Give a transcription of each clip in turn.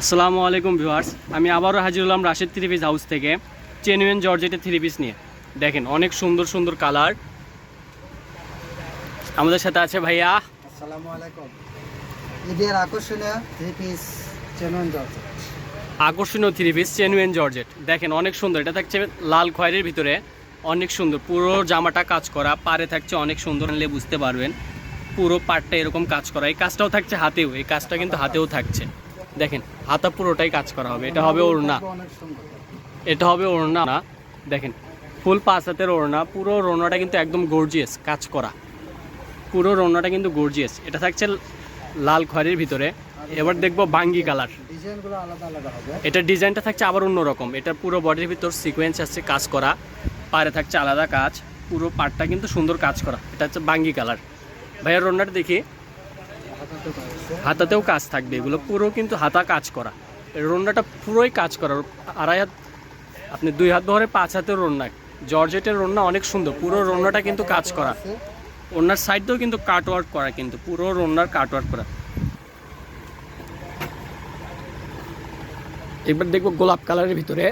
আসসালামু আলাইকুম ভিউয়ার্স। আমি আবারও হাজির হলাম রাশেদ থ্রি পিস হাউস থেকে জেনুইন জর্জেটের থ্রি পিস নিয়ে। দেখেন অনেক সুন্দর সুন্দর কালার। আমাদের সাথে আছে ভাইয়া। আসসালামু আলাইকুম। ঈদের আকর্ষণীয় থ্রি পিস চেনন জর্জ আকর্ষণীয় থ্রি পিস জেনুইন জর্জেট দেখেন অনেক সুন্দর। এটা থাকছে লাল খয়েরির ভিতরে। অনেক সুন্দর। পুরো জামাটা কাজ করা। পারে থাকছে অনেক সুন্দর নিলে বুঝতে পারবেন। পুরো পাটটা এরকম কাজ করা। এই কাজটাও থাকছে হাতেও। এই কাজটা কিন্তু হাতেও থাকছে। দেখেন, হাতা পুরোটাই কাজ করা হবে। এটা হবে ওড়না। এটা হবে ওড়না। না দেখেন, ফুল পাঁচ হাতের ওড়না। পুরো রোনাটা কিন্তু একদম গর্জিয়াস কাজ করা। পুরো ওড়নাটা কিন্তু গর্জিয়াস এটা থাকছে লাল খয়েরির ভিতরে। এবার দেখব বাঙ্গি কালার। এটার ডিজাইনটা থাকছে আবার অন্যরকম। এটা পুরো বডির ভিতর সিকোয়েন্স আছে কাজ করা। পারে থাকছে আলাদা কাজ। পুরো পাটটা কিন্তু সুন্দর কাজ করা। এটা হচ্ছে বাঙ্গি কালার। ভাইয়ার রন্নাটা দেখি। হাতাতেও কাজ থাকবে, এগুলো পুরো কিন্তু হাতা কাজ করা। এই রন্নাটা পুরোই কাজ করা। আড়াই হাত আপনি দুই হাত ধরে পাঁচ হাতের রন্না। জর্জেটের রন্না অনেক সুন্দর, পুরো রন্নাটা কিন্তু কাজ করা। ওনার সাইডেও কিন্তু কাটওয়ার্ক করা, কিন্তু পুরো রন্নার কাটওয়ার্ক করা। এবার দেখব গোলাপ কালারের ভিতরে।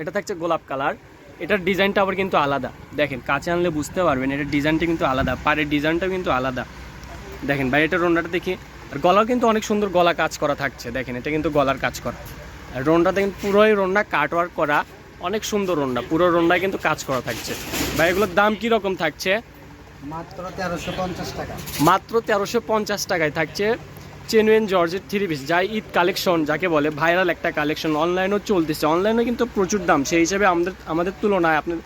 এটা থাকছে গোলাপ কালার। এটার ডিজাইনটা আবার কিন্তু আলাদা। দেখেন, কাছে আনলে বুঝতে পারবেন, এটার ডিজাইনটা কিন্তু আলাদা। পাড়ের ডিজাইনটাও কিন্তু আলাদা। দেখেন ভাই এটা রোনটা দেখি। আর গলাও কিন্তু অনেক সুন্দর গলা কাজ করা থাকছে দেখেন এটা কিন্তু গলার কাজ করা। আর রোনটা দেখেন পুরোই রোনটা কাটওয়ার্ক করা অনেক সুন্দর রোনটা পুরো রোনটায় কিন্তু কাজ করা থাকছে। ভাই এগুলোর দাম কী রকম থাকছে? মাত্র তেরোশো পঞ্চাশ টাকা। মাত্র তেরোশো পঞ্চাশ টাকায় থাকছে জেনুইন জর্জের থ্রি পিস যা ঈদ কালেকশন যাকে বলে ভাইরাল একটা কালেকশন অনলাইনেও চলতেছে। অনলাইনে কিন্তু প্রচুর দাম সেই হিসেবে আমাদের আমাদের তুলনায় আপনার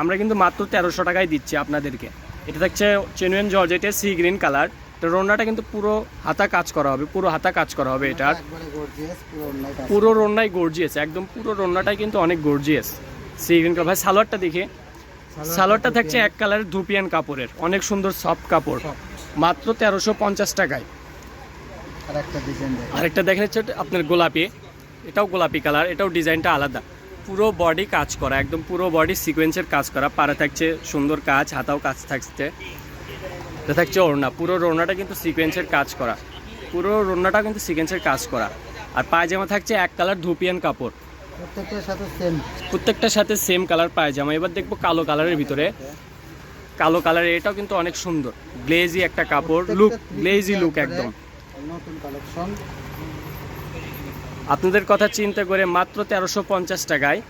আমরা কিন্তু মাত্র তেরোশো টাকায় দিচ্ছি আপনাদেরকে। এটা থাকছে জেনুইন এটা সি গ্রিন কালার তো রোনাটা কিন্তু পুরো হাতা কাজ করা হবে পুরো হাতা কাজ করা হবে এটার পুরো রন্নাই গর্জিয়াস একদম পুরো রন্নাটাই কিন্তু অনেক গর্জিয়াস সি গ্রিন কালার ভাই সালোয়ারটা দেখি। সালোয়ারটা থাকছে এক কালারের ধুপিয়ান কাপড়ের অনেক সুন্দর সফট কাপড়। মাত্র তেরোশো পঞ্চাশ টাকায়। আরেকটা দেখেন হচ্ছে আপনার গোলাপি। এটাও গোলাপি কালার এটাও ডিজাইনটা আলাদা। পুরো বডি কাজ করা একদম পুরো বডি সিকোয়েন্সের কাজ করা। পাড়া থাকছে সুন্দর কাজ হাতাও কাজ থাকছে। এটা থাকছে ওড়না। পুরো ওড়নাটা কিন্তু সিকোয়েন্সের কাজ করা। পুরো ওড়নাটা কিন্তু সিকোয়েন্সের কাজ করা। আর পায়জামা থাকছে এক কালার ধুপিয়ান কাপড়। প্রত্যেকটার সাথে সেম প্রত্যেকটার সাথে সেম কালার পায়জামা। এবার দেখব কালো কালারের ভিতরে। কালো কালারের এটাও কিন্তু অনেক সুন্দর। গ্লেজি একটা কাপড় লুক গ্লেজি লুক একদম। নতুন কালেকশন আপনাদের কথা চিন্তা করে মাত্র তেরোশো পঞ্চাশ টাকায়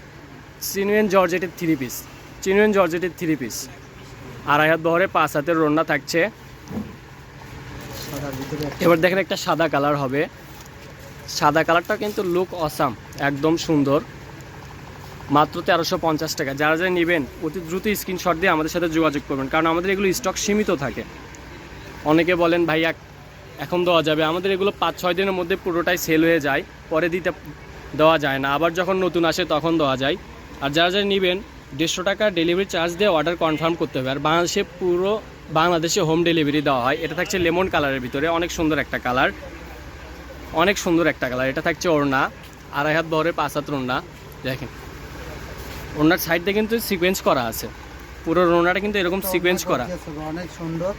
চিনুয়েন জর্জেটের থ্রি পিস চিনুয়েন জর্জেটের থ্রি পিস আড়াই হাত বহরে পাঁচ হাতের রন্না থাকছে। এবার দেখেন একটা সাদা কালার হবে। সাদা কালারটা কিন্তু লুক অসাম একদম সুন্দর। মাত্র তেরোশো পঞ্চাশ টাকা। যারা যারা নেবেন, অতি দ্রুত স্ক্রিনশট দিয়ে আমাদের সাথে যোগাযোগ করবেন, কারণ আমাদের এগুলো স্টক সীমিত থাকে। অনেকে বলেন, ভাইয়া, এখন দেওয়া যাবে। আমাদের এগুলো পাঁচ, ছয় দিনের মধ্যে পুরোটাই সেল হয়ে যায়, পরে দিতে দেওয়া যায় না। আবার যখন নতুন আসে তখন দেওয়া যায়। আর যারা যারা নেবেন দেড়শো টাকা ডেলিভারি চার্জ দিয়ে অর্ডার কনফার্ম করতে হবে। আর বাংলাদেশে পুরো বাংলাদেশে হোম ডেলিভারি দেওয়া হয়। এটা থাকছে লেমন কালারের ভিতরে। অনেক সুন্দর একটা কালার অনেক সুন্দর একটা কালার এটা থাকছে ওড়না। আড়াই হাত বহরের পাঁচ হাত ওড়না। দেখেন। ওড়নার সাইডে কিন্তু সিকোয়েন্স করা আছে। পুরো ওড়নাটা কিন্তু এরকম সিকোয়েন্স করা। অনেক সুন্দর।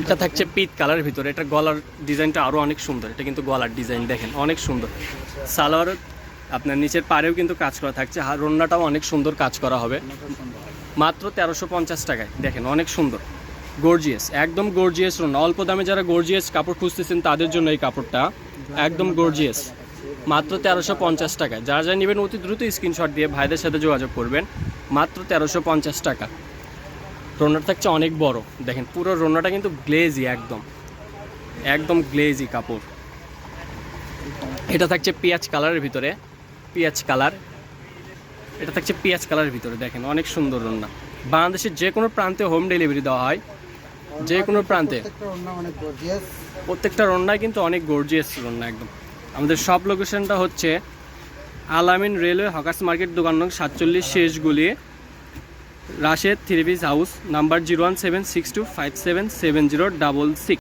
এটা থাকছে পিত কালারের ভিতরে। এটা গলার ডিজাইনটা আরও অনেক সুন্দর। এটা কিন্তু গলার ডিজাইন দেখেন। অনেক সুন্দর। সালোয়ার আপনার নিচের পাড়েও কিন্তু কাজ করা থাকছে। আর রন্নাটাও অনেক সুন্দর কাজ করা হবে। মাত্র তেরোশো পঞ্চাশ টাকায়। দেখেন, অনেক সুন্দর। গর্জিয়াস একদম গর্জিয়াস রন্না। অল্প দামে যারা গর্জিয়াস কাপড় খুঁজতেছেন, তাদের জন্য এই কাপড়টা একদম গর্জিয়াস মাত্র তেরোশো পঞ্চাশ টাকা যারা যা নেবেন, অতি দ্রুত স্ক্রিনশট দিয়ে ভাইদের সাথে যোগাযোগ করবেন। মাত্র তেরোশো পঞ্চাশ টাকা। রোনার থাকছে অনেক বড়। দেখেন, পুরো রোনাটা কিন্তু গ্লেজি একদম। একদম গ্লেজি কাপড়। এটা থাকছে পেঁয়াজ কালারের ভিতরে। পেঁয়াজ কালার। এটা থাকছে পেঁয়াজ কালারের ভিতরে দেখেন অনেক সুন্দর রান্না। বাংলাদেশের যে কোনো প্রান্তে হোম ডেলিভারি দেওয়া হয়। যে কোনো প্রান্তে। প্রত্যেকটা রান্নায় কিন্তু অনেক গর্জিয়াস রান্না একদম। আমাদের সব লোকেশনটা হচ্ছে আলামিন রেলওয়ে হকার্স মার্কেট দোকান নং সাতচল্লিশ শেষগুলি Rashed three piece house number zero one seven six two five seven seven zero double six